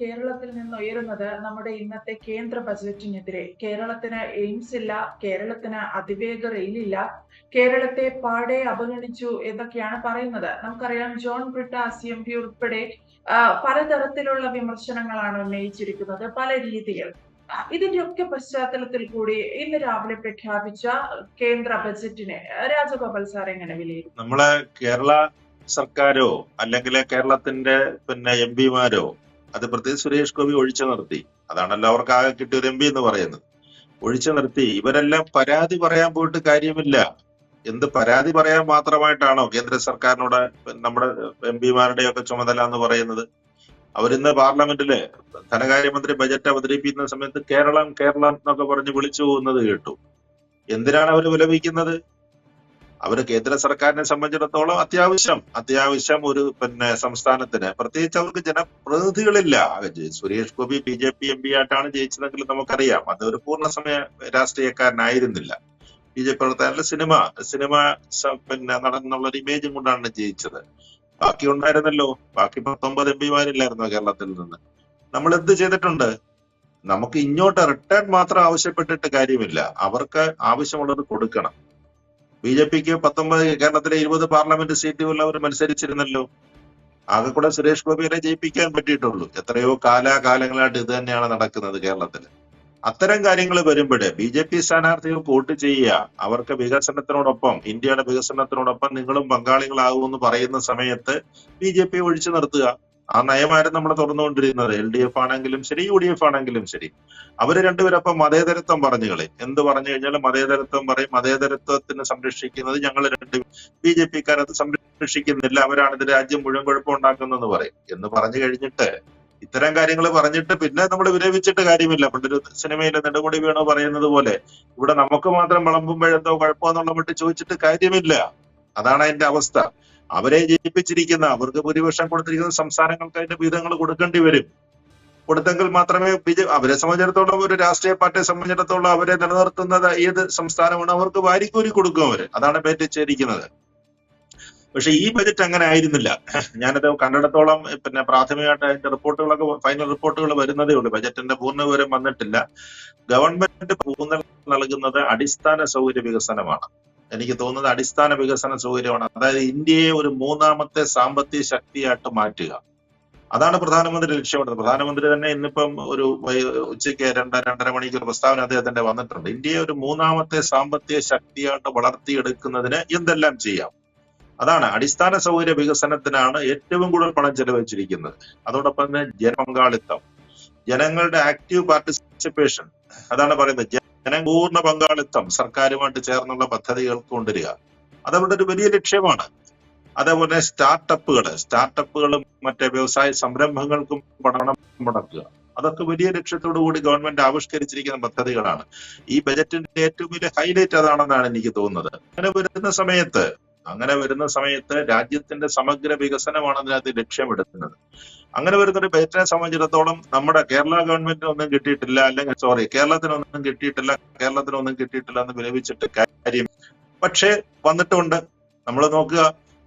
കേരളത്തിൽ നിന്ന് ഉയരുന്നത് നമ്മുടെ ഇന്നത്തെ കേന്ദ്ര ബജറ്റിനെതിരെ. കേരളത്തിന് എയിംസ് ഇല്ല കേരളത്തിന് അതിവേഗ റെയിലില്ല കേരളത്തെ പാടെ അവഗണിച്ചു എന്നൊക്കെയാണ് പറയുന്നത്. നമുക്കറിയാം John Brittas C M P ഉൾപ്പെടെ പലതരത്തിലുള്ള വിമർശനങ്ങളാണ് ഉന്നയിച്ചിരിക്കുന്നത് പല രീതിയിൽ. ഇതിന്റെയൊക്കെ പശ്ചാത്തലത്തിൽ കൂടി ഇന്ന് രാവിലെ പ്രഖ്യാപിച്ച കേന്ദ്ര ബജറ്റിനെ രാജഗോപാൽ സാർ എങ്ങനെ വിലയിരുത്തും? നമ്മളെ കേരള സർക്കാരോ അല്ലെങ്കിൽ കേരളത്തിന്റെ പിന്നെ എം പിമാരോ അത് പ്രത്യേകിച്ച് സുരേഷ് ഗോപി ഒഴിച്ചു നിർത്തി. അതാണല്ലോ അവർക്ക് ആകെ കിട്ടിയ എം പി എന്ന് പറയുന്നത്. ഒഴിച്ചു നിർത്തി. ഇവരെല്ലാം പരാതി പറയാൻ പോയിട്ട് കാര്യമില്ല. എന്ത് പരാതി പറയാൻ മാത്രമായിട്ടാണോ കേന്ദ്ര സർക്കാരിനോട് നമ്മുടെ എം പിമാരുടെ ഒക്കെ ചുമതല എന്ന് പറയുന്നത്? അവരിന്ന് പാർലമെന്റിൽ ധനകാര്യമന്ത്രി ബജറ്റ് അവതരിപ്പിക്കുന്ന സമയത്ത് കേരളം കേരളം എന്നൊക്കെ പറഞ്ഞ് വിളിച്ചു പോകുന്നത് കേട്ടു. എന്തിനാണ് അവർ വിലപിക്കുന്നത്? അവർ കേന്ദ്ര സർക്കാരിനെ സംബന്ധിച്ചിടത്തോളം അത്യാവശ്യം അത്യാവശ്യം ഒരു പിന്നെ സംസ്ഥാനത്തിന്. പ്രത്യേകിച്ച് അവർക്ക് ജനപ്രതിനിധികളില്ല. Suresh Gopi B J P M P ആയിട്ടാണ് ജയിച്ചതെങ്കിൽ നമുക്കറിയാം. അത് ഒരു പൂർണസമയ രാഷ്ട്രീയക്കാരനായിരുന്നില്ല. ബി ജെ പി പ്രവർത്തകരുടെ സിനിമ സിനിമ പിന്നെ നടന്നുള്ള ഒരു ഇമേജും കൊണ്ടാണ് ജയിച്ചത്. ബാക്കി ഉണ്ടായിരുന്നല്ലോ ബാക്കി പത്തൊമ്പത് എം പിമാരില്ലായിരുന്നോ കേരളത്തിൽ നിന്ന്. നമ്മൾ എന്ത് ചെയ്തിട്ടുണ്ട്? നമുക്ക് ഇങ്ങോട്ട് റിട്ടേൺ മാത്രം ആവശ്യപ്പെട്ടിട്ട് കാര്യമില്ല. അവർക്ക് ആവശ്യമുള്ളത് കൊടുക്കണം. ബി ജെ പിക്ക് പത്തൊമ്പത് കേരളത്തിലെ ഇരുപത് പാർലമെന്റ് സീറ്റുകൾ മത്സരിച്ചിരുന്നല്ലോ. ആകെ കൂടെ സുരേഷ് ഗോപിയെ ജയിപ്പിക്കാൻ പറ്റിയിട്ടുള്ളൂ. എത്രയോ കാലാകാലങ്ങളായിട്ട് ഇത് തന്നെയാണ് നടക്കുന്നത് കേരളത്തിൽ അത്തരം കാര്യങ്ങൾ വരുമ്പോൾ ബി ജെ പി സ്ഥാനാർത്ഥികൾക്ക് വോട്ട് ചെയ്യുക അവർക്ക് വികസനത്തിനോടൊപ്പം ഇന്ത്യയുടെ വികസനത്തിനോടൊപ്പം നിങ്ങളും പങ്കാളികളാകുമെന്ന് പറയുന്ന സമയത്ത് ബി ജെ പി ഒഴിച്ചു നിർത്തുക. ആ നയമായിരുന്നു നമ്മൾ തുറന്നുകൊണ്ടിരുന്നത്. എൽ ഡി എഫ് ആണെങ്കിലും ശരി യു ഡി എഫ് ആണെങ്കിലും ശരി. അവർ രണ്ടുപേരപ്പം മതേതരത്വം പറഞ്ഞു കളി. എന്ത് പറഞ്ഞു കഴിഞ്ഞാൽ മതേതരത്വം പറയും. മതേതരത്വത്തിന് സംരക്ഷിക്കുന്നത് ഞങ്ങൾ രണ്ട് ബി ജെ പിക്കാരത് സംരക്ഷിക്കുന്നില്ല. അവരാണ് ഇത് രാജ്യം മുഴുവൻ കുഴപ്പമുണ്ടാക്കുന്നതെന്ന് പറയും. എന്ന് പറഞ്ഞു കഴിഞ്ഞിട്ട് ഇത്തരം കാര്യങ്ങൾ പറഞ്ഞിട്ട് പിന്നെ നമ്മൾ വിരമിച്ചിട്ട് കാര്യമില്ല. പണ്ടൊരു സിനിമയിലെ നെടുമുടി വീണോ പറയുന്നത് പോലെ ഇവിടെ നമുക്ക് മാത്രം വിളമ്പുമ്പോഴെന്തോ കുഴപ്പമെന്നുള്ള മട്ട് ചോദിച്ചിട്ട് കാര്യമില്ല. അതാണ് അതിന്റെ അവസ്ഥ. അവരെ ജയിപ്പിച്ചിരിക്കുന്ന അവർക്ക് ഭൂരിപക്ഷം കൊടുത്തിരിക്കുന്ന സംസ്ഥാനങ്ങൾക്ക് അതിന്റെ വിഹിതങ്ങൾ കൊടുക്കേണ്ടി വരും. കൊടുത്തെങ്കിൽ മാത്രമേ ബി ജെ അവരെ സംബന്ധിച്ചിടത്തോളം ഒരു രാഷ്ട്രീയ പാർട്ടിയെ സംബന്ധിച്ചിടത്തോളം അവരെ നിലനിർത്തുന്നത് ഏത് സംസ്ഥാനമാണ്. അവർക്ക് വാരിക്കൂരി കൊടുക്കും അവർ. അതാണ് പേറ്റിച്ചിരിക്കുന്നത് പക്ഷെ ഈ ബജറ്റ് അങ്ങനെ ആയിരുന്നില്ല. ഞാനത് കണ്ടിടത്തോളം പിന്നെ പ്രാഥമികമായിട്ട് അതിന്റെ റിപ്പോർട്ടുകളൊക്കെ ഫൈനൽ റിപ്പോർട്ടുകൾ വരുന്നതേ ഉള്ളൂ. ബജറ്റിന്റെ പൂർണ വിവരം വന്നിട്ടില്ല. ഗവൺമെന്റ് ഊന്നൽ നൽകുന്നത് അടിസ്ഥാന സൗകര്യ വികസനമാണ്. എനിക്ക് തോന്നുന്നത് അടിസ്ഥാന വികസന സൗകര്യമാണ്. അതായത് ഇന്ത്യയെ ഒരു മൂന്നാമത്തെ സാമ്പത്തിക ശക്തിയായിട്ട് മാറ്റുക. അതാണ് പ്രധാനമന്ത്രി ലക്ഷ്യമിടുന്നത്. പ്രധാനമന്ത്രി തന്നെ ഇന്നിപ്പം ഒരു ഉച്ചയ്ക്ക് രണ്ട് രണ്ടര മണിക്ക് ഒരു പ്രസ്താവന അദ്ദേഹത്തിന്റെ വന്നിട്ടുണ്ട്. ഇന്ത്യയെ ഒരു മൂന്നാമത്തെ സാമ്പത്തിക ശക്തിയായിട്ട് വളർത്തിയെടുക്കുന്നതിന് എന്തെല്ലാം ചെയ്യാം? അതാണ് അടിസ്ഥാന സൗകര്യ വികസനത്തിനാണ് ഏറ്റവും കൂടുതൽ പണം ചെലവഴിച്ചിരിക്കുന്നത്. അതോടൊപ്പം തന്നെ ജനപങ്കാളിത്തം. ജനങ്ങളുടെ ആക്റ്റീവ് പാർട്ടിസിപ്പേഷൻ അതാണ് പറയുന്നത്. ജന പൂർണ പങ്കാളിത്തം സർക്കാരുമായിട്ട് ചേർന്നുള്ള പദ്ധതികൾ കൊണ്ടുവരിക. അതവരുടെ ഒരു വലിയ ലക്ഷ്യമാണ്. അതേപോലെ സ്റ്റാർട്ടപ്പുകൾ സ്റ്റാർട്ടപ്പുകളും മറ്റേ വ്യവസായ സംരംഭങ്ങൾക്കും പണം മുടക്കുക. അതൊക്കെ വലിയ ലക്ഷ്യത്തോടു കൂടി ഗവൺമെന്റ് ആവിഷ്കരിച്ചിരിക്കുന്ന പദ്ധതികളാണ്. ഈ ബജറ്റിന്റെ ഏറ്റവും വലിയ ഹൈലൈറ്റ് അതാണെന്നാണ് എനിക്ക് തോന്നുന്നത്. അങ്ങനെ വരുന്ന സമയത്ത് അങ്ങനെ വരുന്ന സമയത്ത് രാജ്യത്തിന്റെ സമഗ്ര വികസനമാണ് അതിനകത്ത് ലക്ഷ്യമിടുന്നത്. അങ്ങനെ വരുന്ന ഒരു ബജറ്റിനെ സംബന്ധിച്ചിടത്തോളം നമ്മുടെ കേരള ഗവൺമെന്റിന് ഒന്നും കിട്ടിയിട്ടില്ല അല്ലെങ്കിൽ സോറി കേരളത്തിനൊന്നും കിട്ടിയിട്ടില്ല കേരളത്തിനൊന്നും കിട്ടിയിട്ടില്ല എന്ന് വിലപിച്ചിട്ട് കാര്യം. പക്ഷേ വന്നിട്ടുണ്ട്. നമ്മൾ നോക്കുക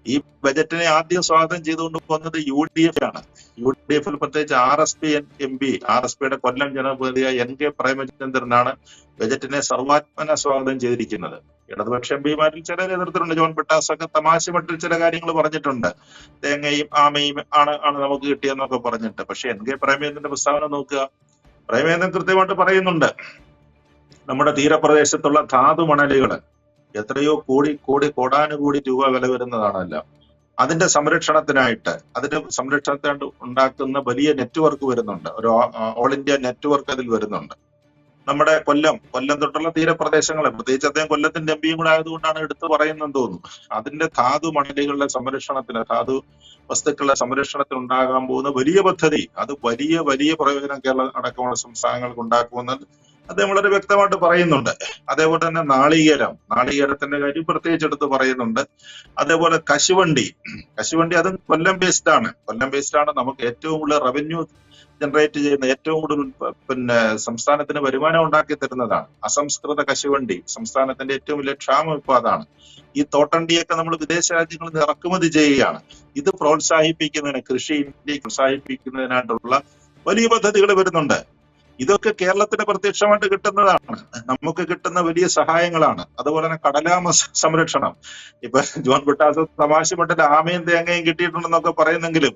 ഈ ബജറ്റിനെ ആദ്യം സ്വാഗതം ചെയ്തുകൊണ്ട് പോകുന്നത് യു ഡി എഫ് ആണ്. യു ഡി എഫിൽ പ്രത്യേകിച്ച് R S P M P R S പിയുടെ കൊല്ലം ജനപ്രതിനിധിയായ എൻ കെ പ്രേമചന്ദ്രനാണ് ബജറ്റിനെ സർവാത്മന സ്വാഗതം ചെയ്തിരിക്കുന്നത്. ഇടതുപക്ഷ എം പിമാരിൽ ചിലർ എതിർത്തിട്ടുണ്ട് ജോൺ പിട്ടാസ് ഒക്കെ തമാശ മട്ടിൽ ചില കാര്യങ്ങൾ പറഞ്ഞിട്ടുണ്ട്. തേങ്ങയും ആമയും ആണ് ആണ് നമുക്ക് കിട്ടിയെന്നൊക്കെ പറഞ്ഞിട്ട്. പക്ഷെ എൻ കെ പ്രേമേന്ദ്രന്റെ പ്രസ്താവന നോക്കുക. പ്രേമേന്ദ്രൻ കൃത്യമായിട്ട് പറയുന്നുണ്ട്. നമ്മുടെ തീരപ്രദേശത്തുള്ള ധാതു മണലുകൾ എത്രയോ കോടി കോടി കോടാനുകൂടി രൂപ വില വരുന്നതാണല്ലോ. അതിന്റെ സംരക്ഷണത്തിനായിട്ട് അതിന്റെ സംരക്ഷണത്തിനായിട്ട് ഉണ്ടാക്കുന്ന വലിയ നെറ്റ്വർക്ക് വരുന്നുണ്ട്. ഒരു ഓൾ ഇന്ത്യ നെറ്റ്വർക്ക് അതിൽ വരുന്നുണ്ട്. നമ്മുടെ കൊല്ലം കൊല്ലം തൊട്ടുള്ള തീരപ്രദേശങ്ങളെ പ്രത്യേകിച്ച് അദ്ദേഹം കൊല്ലത്തിന്റെ എംപിയും കൂടെ ആയതുകൊണ്ടാണ് എടുത്തു പറയുന്നതെന്ന് തോന്നുന്നു. അതിന്റെ ധാതു മണലുകളുടെ സംരക്ഷണത്തിന് ധാതു വസ്തുക്കളുടെ സംരക്ഷണത്തിന് ഉണ്ടാകാൻ പോകുന്ന വലിയ പദ്ധതി അത് വലിയ വലിയ പ്രയോജനം കേരള അടക്കമുള്ള സംസ്ഥാനങ്ങൾക്ക് ഉണ്ടാക്കുമെന്ന് അദ്ദേഹം വളരെ വ്യക്തമായിട്ട് പറയുന്നുണ്ട്. അതേപോലെ തന്നെ നാളികേരം നാളികേരത്തിന്റെ കാര്യം പ്രത്യേകിച്ച് എടുത്ത് പറയുന്നുണ്ട്. അതേപോലെ കശുവണ്ടി കശുവണ്ടി അതും കൊല്ലം ബേസ്ഡ് ആണ്. കൊല്ലം ബേസ്ഡ് ആണ് നമുക്ക് ഏറ്റവും കൂടുതൽ റവന്യൂ ജനറേറ്റ് ചെയ്യുന്ന ഏറ്റവും കൂടുതൽ പിന്നെ സംസ്ഥാനത്തിന് വരുമാനം ഉണ്ടാക്കി തരുന്നതാണ്. അസംസ്കൃത കശുവണ്ടി സംസ്ഥാനത്തിന്റെ ഏറ്റവും വലിയ ക്ഷാമം ഇപ്പൊ അതാണ് ഈ തോട്ടണ്ടിയൊക്കെ നമ്മൾ വിദേശ രാജ്യങ്ങളിൽ നിന്ന് ഇറക്കുമതി ചെയ്യുകയാണ്. ഇത് പ്രോത്സാഹിപ്പിക്കുന്നതിന് കൃഷി ഇന്ത്യയെ പ്രോത്സാഹിപ്പിക്കുന്നതിനായിട്ടുള്ള വലിയ പദ്ധതികൾ വരുന്നുണ്ട്. ഇതൊക്കെ കേരളത്തിന് പ്രത്യക്ഷമായിട്ട് കിട്ടുന്നതാണ്. നമുക്ക് കിട്ടുന്ന വലിയ സഹായങ്ങളാണ്. അതുപോലെ തന്നെ കടലാമ സംരക്ഷണം. ഇപ്പൊ ജോൺ ബിട്ടാസ് തമാശ മട്ടിൽ ആമയും തേങ്ങയും കിട്ടിയിട്ടുണ്ടെന്നൊക്കെ പറയുന്നെങ്കിലും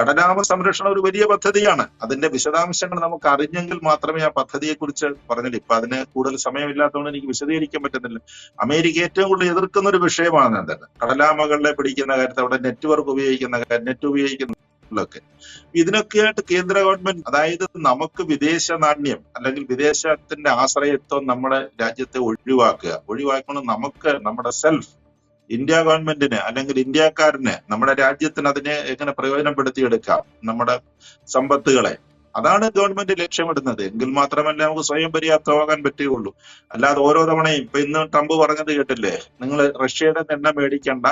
കടലാമ സംരക്ഷണം ഒരു വലിയ പദ്ധതിയാണ്. അതിന്റെ വിശദാംശങ്ങൾ നമുക്ക് അറിഞ്ഞെങ്കിൽ മാത്രമേ ആ പദ്ധതിയെ കുറിച്ച് പറഞ്ഞില്ല. ഇപ്പൊ അതിന് കൂടുതൽ സമയമില്ലാത്തതുകൊണ്ട് എനിക്ക് വിശദീകരിക്കാൻ പറ്റുന്നില്ല. അമേരിക്ക ഏറ്റവും കൂടുതൽ എതിർക്കുന്ന ഒരു വിഷയമാണ് എന്താണ് കടലാമകളെ പിടിക്കുന്ന കാര്യത്തിൽ അവിടെ നെറ്റ്വർക്ക് ഉപയോഗിക്കുന്ന കാര്യം നെറ്റ് ഉപയോഗിക്കുന്നതൊക്കെ ഇതിനൊക്കെയായിട്ട് കേന്ദ്ര ഗവൺമെന്റ് അതായത് നമുക്ക് വിദേശ നാണ്യം അല്ലെങ്കിൽ വിദേശത്തിന്റെ ആശ്രയത്വം നമ്മുടെ രാജ്യത്തെ ഒഴിവാക്കുക. ഒഴിവാക്കണം നമുക്ക് നമ്മുടെ സെൽഫ് ഇന്ത്യ ഗവൺമെന്റിന് അല്ലെങ്കിൽ ഇന്ത്യക്കാരന് നമ്മുടെ രാജ്യത്തിന് അതിനെ എങ്ങനെ പ്രയോജനപ്പെടുത്തിയെടുക്കാം? നമ്മുടെ സമ്പത്തുകളെ. അതാണ് ഗവൺമെന്റ് ലക്ഷ്യമിടുന്നത്. എങ്കിൽ മാത്രമല്ല നമുക്ക് സ്വയം പര്യാപ്തമാകാൻ പറ്റുകയുള്ളൂ. അല്ലാതെ ഓരോ തവണയും ഇപ്പൊ ഇന്ന് ട്രംപ് പറഞ്ഞത് കേട്ടില്ലേ? നിങ്ങൾ റഷ്യയുടെ എണ്ണ മേടിക്കണ്ട.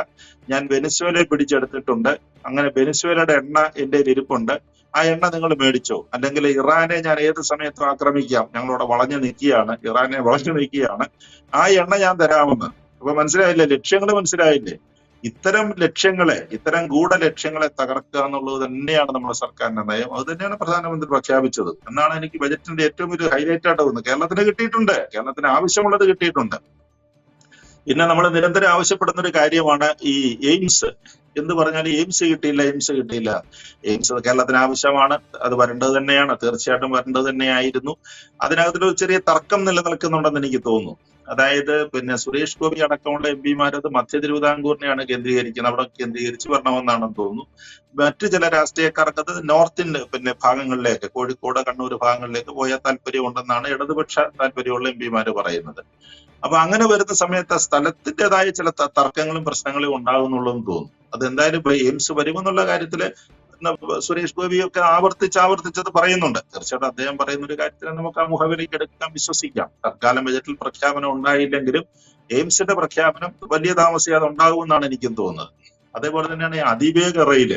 ഞാൻ വെനിസ്വേലയെ പിടിച്ചെടുത്തിട്ടുണ്ട്. അങ്ങനെ വെനിസ്വേലയുടെ എണ്ണ എന്റെ ഇരിപ്പുണ്ട്. ആ എണ്ണ നിങ്ങൾ മേടിച്ചോ. അല്ലെങ്കിൽ ഇറാനെ ഞാൻ ഏത് സമയത്തും ആക്രമിക്കാം. ഞങ്ങളോട് വളഞ്ഞു നിൽക്കുകയാണ്. ഇറാനെ വളഞ്ഞു നിൽക്കുകയാണ്. ആ എണ്ണ ഞാൻ തരാമെന്ന്. അപ്പൊ മനസ്സിലായില്ലേ? ലക്ഷ്യങ്ങൾ മനസ്സിലായില്ലേ? ഇത്തരം ലക്ഷ്യങ്ങളെ ഇത്തരം ഗൂഢ ലക്ഷ്യങ്ങളെ തകർക്കുക എന്നുള്ളത് തന്നെയാണ് നമ്മുടെ സർക്കാരിന്റെ നയം. അത് തന്നെയാണ് പ്രധാനമന്ത്രി പ്രഖ്യാപിച്ചത്. എന്നാണ് എനിക്ക് ബജറ്റിന്റെ ഏറ്റവും ഒരു ഹൈലൈറ്റ് ആയിട്ട് തോന്നുന്നത്. കേരളത്തിന് കിട്ടിയിട്ടുണ്ട്. കേരളത്തിന് ആവശ്യമുള്ളത് കിട്ടിയിട്ടുണ്ട്. പിന്നെ നമ്മൾ നിരന്തരം ആവശ്യപ്പെടുന്ന ഒരു കാര്യമാണ് ഈ എയിംസ്. എന്ന് പറഞ്ഞാൽ എയിംസ് കിട്ടിയില്ല എയിംസ് കിട്ടിയില്ല. എയിംസ് കേരളത്തിന് ആവശ്യമാണ്. അത് വരേണ്ടത് തന്നെയാണ്. തീർച്ചയായിട്ടും വരേണ്ടത് തന്നെയായിരുന്നു. അതിനകത്തൊരു ചെറിയ തർക്കം നിലനിൽക്കുന്നുണ്ടെന്ന് എനിക്ക് തോന്നുന്നു. അതായത് പിന്നെ സുരേഷ് ഗോപി അടക്കമുള്ള എം പിമാരത് മധ്യ തിരുവിതാംകൂറിനെയാണ് കേന്ദ്രീകരിക്കുന്നത്. അവിടെ കേന്ദ്രീകരിച്ച് വരണമെന്നാണെന്ന് തോന്നുന്നു. മറ്റു ചില രാഷ്ട്രീയക്കാർക്ക് അത് നോർത്തിന്റെ പിന്നെ ഭാഗങ്ങളിലേക്ക് കോഴിക്കോട് കണ്ണൂർ ഭാഗങ്ങളിലേക്ക് പോയാൽ താല്പര്യമുണ്ടെന്നാണ് ഇടതുപക്ഷ താല്പര്യമുള്ള എം പിമാര് പറയുന്നത്. അപ്പൊ അങ്ങനെ വരുന്ന സമയത്ത് ആ സ്ഥലത്തിന്റെതായ ചില തർക്കങ്ങളും പ്രശ്നങ്ങളും ഉണ്ടാകുന്നുള്ളതെന്ന് തോന്നുന്നു. അത് എന്തായാലും ഇപ്പൊ എയിംസ് വരുമെന്നുള്ള കാര്യത്തിൽ സുരേഷ് ഗോപിയൊക്കെ ആവർത്തിച്ച് ആവർത്തിച്ചത് പറയുന്നുണ്ട്. തീർച്ചയായിട്ടും അദ്ദേഹം പറയുന്ന ഒരു കാര്യത്തിൽ നമുക്ക് ആ മുഖവിലേക്ക് എടുക്കാൻ വിശ്വസിക്കാം. തൽക്കാലം ബജറ്റിൽ പ്രഖ്യാപനം ഉണ്ടായില്ലെങ്കിലും എയിംസിന്റെ പ്രഖ്യാപനം വലിയ താമസിയാതെ ഉണ്ടാകുമെന്നാണ് എനിക്കും തോന്നുന്നത്. അതേപോലെ തന്നെയാണ് അതിവേഗ റെയിൽ.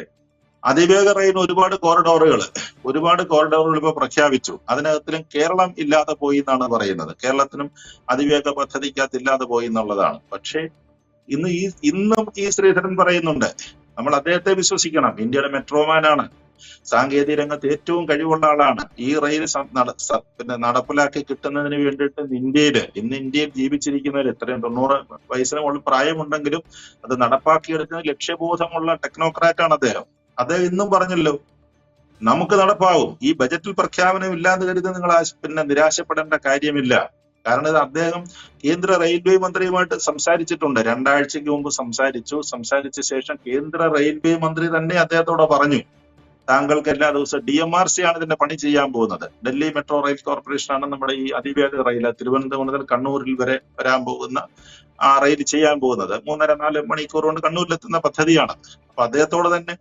അതിവേഗ റെയിൻ ഒരുപാട് കോറിഡോറുകൾ ഒരുപാട് കോറിഡോറുകൾ ഇപ്പൊ പ്രഖ്യാപിച്ചു. അതിനകത്തിലും കേരളം ഇല്ലാതെ പോയി എന്നാണ് പറയുന്നത്. കേരളത്തിനും അതിവേഗ പദ്ധതിക്കകത്ത് ഇല്ലാതെ പോയി എന്നുള്ളതാണ്. പക്ഷേ ഇന്ന് ഈ ഇന്നും ഈ ശ്രീധരൻ പറയുന്നുണ്ട്. നമ്മൾ അദ്ദേഹത്തെ വിശ്വസിക്കണം. ഇന്ത്യയുടെ മെട്രോമാനാണ്. സാങ്കേതിക രംഗത്ത് ഏറ്റവും കഴിവുള്ള ആളാണ്. ഈ റെയിൽ പിന്നെ നടപ്പിലാക്കി കിട്ടുന്നതിന് വേണ്ടിയിട്ട് ഇന്ത്യയിൽ ഇന്ന് ഇന്ത്യയിൽ ജീവിച്ചിരിക്കുന്നവർ എത്രയും തൊണ്ണൂറ് വയസ്സിന് പ്രായമുണ്ടെങ്കിലും അത് നടപ്പാക്കിയെടുക്കുന്ന ലക്ഷ്യബോധമുള്ള ടെക്നോക്രാറ്റ് ആണ് അദ്ദേഹം. അദ്ദേഹം ഇന്നും പറഞ്ഞല്ലോ. നമുക്ക് നടപ്പാവും ഈ ബജറ്റിൽ പ്രഖ്യാപനം ഇല്ലാന്ന് കരുതി നിങ്ങൾ പിന്നെ നിരാശപ്പെടേണ്ട കാര്യമില്ല. കാരണം ഇത് അദ്ദേഹം കേന്ദ്ര റെയിൽവേ മന്ത്രിയുമായിട്ട് സംസാരിച്ചിട്ടുണ്ട്. രണ്ടാഴ്ചക്ക് മുമ്പ് സംസാരിച്ചു. സംസാരിച്ച ശേഷം കേന്ദ്ര റെയിൽവേ മന്ത്രി തന്നെ അദ്ദേഹത്തോട് പറഞ്ഞു. താങ്കൾക്ക് എല്ലാ ദിവസവും ഡി എം ആർ സി ആണ് ഇതിന്റെ പണി ചെയ്യാൻ പോകുന്നത്. ഡൽഹി മെട്രോ റെയിൽ കോർപ്പറേഷൻ ആണ് നമ്മുടെ ഈ അതിവേഗ റെയിൽ തിരുവനന്തപുരം മുതൽ കണ്ണൂരിൽ വരെ വരാൻ പോകുന്ന ആ റെയിൽ ചെയ്യാൻ പോകുന്നത്. മൂന്നര നാല് മണിക്കൂർ കൊണ്ട് കണ്ണൂരിലെത്തുന്ന പദ്ധതിയാണ്. അപ്പൊ അദ്ദേഹത്തോട് തന്നെ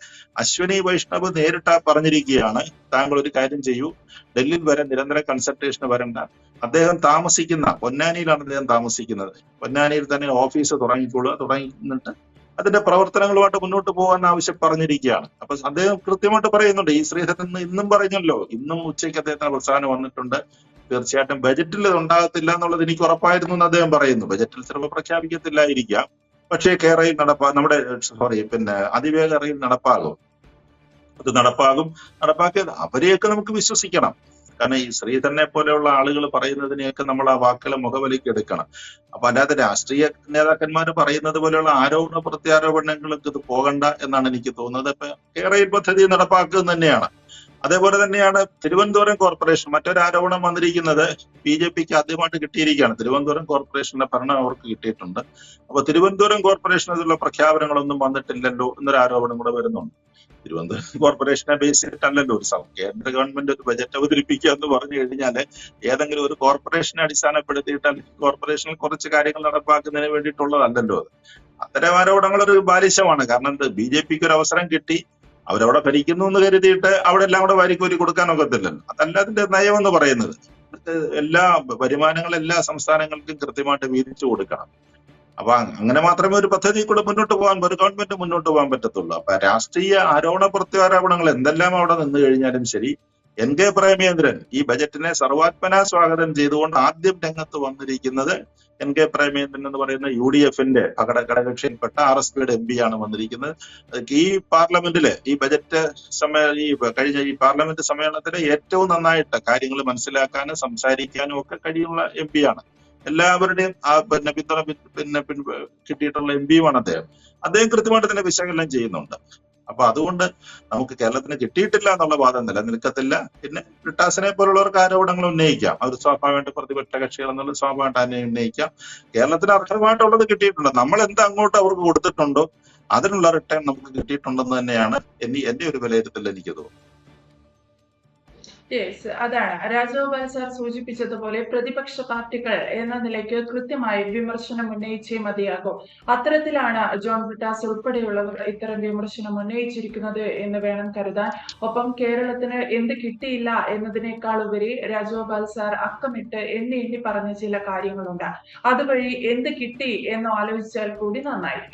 അശ്വിനി വൈഷ്ണവ് നേരിട്ട് പറഞ്ഞിരിക്കുകയാണ് താങ്കൾ ഒരു കാര്യം ചെയ്യൂ ഡൽഹിയിൽ വരെ നിരന്തര കൺസൾട്ടേഷന് വരണ്ട. അദ്ദേഹം താമസിക്കുന്ന പൊന്നാനിയിലാണ് അദ്ദേഹം താമസിക്കുന്നത്. പൊന്നാനിയിൽ തന്നെ ഓഫീസ് തുടങ്ങിക്കൊള്ളുക തുടങ്ങിയിട്ട് അതിന്റെ പ്രവർത്തനങ്ങളുമായിട്ട് മുന്നോട്ട് പോകാൻ ആവശ്യം പറഞ്ഞിരിക്കുകയാണ്. അപ്പൊ അദ്ദേഹം കൃത്യമായിട്ട് പറയുന്നുണ്ട് ഈ ശ്രീധരൻ ഇന്നും പറഞ്ഞല്ലോ ഇന്നും ഉച്ചയ്ക്ക് അദ്ദേഹത്തിന് പ്രസ്ഥാനം വന്നിട്ടുണ്ട്. തീർച്ചയായിട്ടും ബജറ്റിൽ ഉണ്ടാകത്തില്ല എന്നുള്ളത് എനിക്ക് ഉറപ്പായിരുന്നു എന്ന് അദ്ദേഹം പറയുന്നു. ബജറ്റിൽ ചിലപ്പോൾ പ്രഖ്യാപിക്കത്തില്ലായിരിക്കാം. പക്ഷേ കേരളയിൽ നടപ്പാ നമ്മുടെ സോറി പിന്നെ അതിവേഗ റെയിൽ നടപ്പാകും. അത് നടപ്പാകും. നടപ്പാക്കിയത് അവരെയൊക്കെ നമുക്ക് വിശ്വസിക്കണം. കാരണം ഈ ശ്രീധരനെ പോലെയുള്ള ആളുകൾ പറയുന്നതിനെയൊക്കെ നമ്മൾ ആ വാക്കുകളെ മുഖവിലേക്ക് എടുക്കണം. അപ്പൊ അല്ലാതെ രാഷ്ട്രീയ നേതാക്കന്മാർ പറയുന്നത് പോലെയുള്ള ആരോപണ പ്രത്യാരോപണങ്ങൾക്ക് ഇത് പോകണ്ട എന്നാണ് എനിക്ക് തോന്നുന്നത്. ഇപ്പൊ കേരളയിൽ പദ്ധതി നടപ്പാക്കുക തന്നെയാണ്. അതേപോലെ തന്നെയാണ് തിരുവനന്തപുരം കോർപ്പറേഷൻ. മറ്റൊരു ആരോപണം വന്നിരിക്കുന്നത് ബി ജെ പിക്ക് ആദ്യമായിട്ട് കിട്ടിയിരിക്കുകയാണ്. തിരുവനന്തപുരം കോർപ്പറേഷന്റെ ഭരണം അവർക്ക് കിട്ടിയിട്ടുണ്ട്. അപ്പൊ തിരുവനന്തപുരം കോർപ്പറേഷനുള്ള പ്രഖ്യാപനങ്ങളൊന്നും വന്നിട്ടില്ലല്ലോ എന്നൊരു ആരോപണം കൂടെ വരുന്നുണ്ട്. തിരുവനന്തപുരം കോർപ്പറേഷനെ ബേസ് ചെയ്തിട്ടല്ലല്ലോ ഒരു സം- കേന്ദ്ര ഗവൺമെന്റ് ഒരു ബജറ്റ് അവതരിപ്പിക്കുക എന്ന് പറഞ്ഞു കഴിഞ്ഞാൽ ഏതെങ്കിലും ഒരു കോർപ്പറേഷനെ അടിസ്ഥാനപ്പെടുത്തിയിട്ട് അല്ലെങ്കിൽ കോർപ്പറേഷനിൽ കുറച്ച് കാര്യങ്ങൾ നടപ്പാക്കുന്നതിന് വേണ്ടിയിട്ടുള്ളതല്ലല്ലോ അത്. അത്തരം ആരോപണങ്ങൾ ഒരു ബാലിശമാണ്. കാരണം ബി ജെ പിക്ക് ഒരു അവസരം കിട്ടി. അവരവിടെ ഭരിക്കുന്നു എന്ന് കരുതിയിട്ട് അവിടെ എല്ലാം കൂടെ വാരിക്കോരി കൊടുക്കാൻ ഒക്കത്തില്ലല്ലോ. അതല്ല അതിന്റെ നയം എന്ന് പറയുന്നത് എല്ലാ വരുമാനങ്ങൾ എല്ലാ സംസ്ഥാനങ്ങൾക്കും കൃത്യമായിട്ട് വീതിച്ചു കൊടുക്കണം. അപ്പൊ അങ്ങനെ മാത്രമേ ഒരു പദ്ധതി കൂടെ മുന്നോട്ട് പോകാൻ ഒരു ഗവൺമെന്റ് മുന്നോട്ട് പോകാൻ പറ്റത്തുള്ളൂ. അപ്പൊ രാഷ്ട്രീയ ആരോപണ പ്രത്യാരോപണങ്ങൾ എന്തെല്ലാം അവിടെ നിന്ന് കഴിഞ്ഞാലും ശരി എൻ. കെ. പ്രേമേന്ദ്രൻ ഈ ബജറ്റിനെ സർവാത്മന സ്വാഗതം ചെയ്തുകൊണ്ട് ആദ്യം രംഗത്ത് വന്നിരിക്കുന്നത് എൻ കെ പ്രേമേന്ദ്രൻ എന്ന് പറയുന്ന യു ഡി എഫിന്റെ ഘടക ആർ എസ് പിയുടെ എം പി ആണ് വന്നിരിക്കുന്നത്. ഈ പാർലമെന്റിലെ ഈ ബജറ്റ് സമയ ഈ കഴിഞ്ഞ ഈ പാർലമെന്റ് സമ്മേളനത്തിലെ ഏറ്റവും നന്നായിട്ട് കാര്യങ്ങൾ മനസ്സിലാക്കാനും സംസാരിക്കാനും ഒക്കെ കഴിയുള്ള എം പി ആണ് എല്ലാവരുടെയും ആ പിന്നെ പിന്തുണ പിന്നെ കിട്ടിയിട്ടുള്ള എം പിയുമാണ് അദ്ദേഹം. അദ്ദേഹം കൃത്യമായിട്ട് തന്നെ വിശകലനം ചെയ്യുന്നുണ്ട്. അപ്പൊ അതുകൊണ്ട് നമുക്ക് കേരളത്തിന് കിട്ടിയിട്ടില്ല എന്നുള്ള വാദം നിലനിൽക്കത്തില്ല. പിന്നെ ബ്രിട്ടാസിനെ പോലുള്ളവർക്ക് ആരോപണങ്ങൾ ഉന്നയിക്കാം. അവർ സ്വാഭാവികമായിട്ട് പ്രതിപക്ഷ കക്ഷികൾ എന്നുള്ള സ്വാഭാവികമായിട്ട് തന്നെ ഉന്നയിക്കാം. കേരളത്തിന് അർഹമായിട്ടുള്ളത് കിട്ടിയിട്ടുണ്ട്. നമ്മൾ എന്ത് അങ്ങോട്ട് അവർക്ക് കൊടുത്തിട്ടുണ്ടോ അതിനുള്ള റിട്ടേൺ നമുക്ക് കിട്ടിയിട്ടുണ്ടെന്ന് തന്നെയാണ് എന്നെ എന്റെ ഒരു വിലയിരുത്തൽ എനിക്ക് തോന്നുന്നത്. യെസ് അതാണ്. രാജഗോപാൽ സൂചിപ്പിച്ചതുപോലെ പ്രതിപക്ഷ പാർട്ടികൾ എന്ന നിലയ്ക്ക് കൃത്യമായി വിമർശനം ഉന്നയിച്ചേ മതിയാകൂ. അത്തരത്തിലാണ് ജോൺ ബ്രിട്ടാസ് ഉൾപ്പെടെയുള്ളവർ ഇത്തരം വിമർശനം ഉന്നയിച്ചിരിക്കുന്നത് എന്ന് വേണം കരുതാൻ. ഒപ്പം കേരളത്തിന് എന്ത് കിട്ടിയില്ല എന്നതിനേക്കാൾ ഉപരി രാജഗോപാൽ സാർ അക്കമിട്ട് എണ്ണി എണ്ണി പറഞ്ഞ ചില കാര്യങ്ങളുണ്ട്. അതുവഴി എന്ത് കിട്ടി എന്ന് ആലോചിച്ചാൽ കൂടി നന്നായിരിക്കും.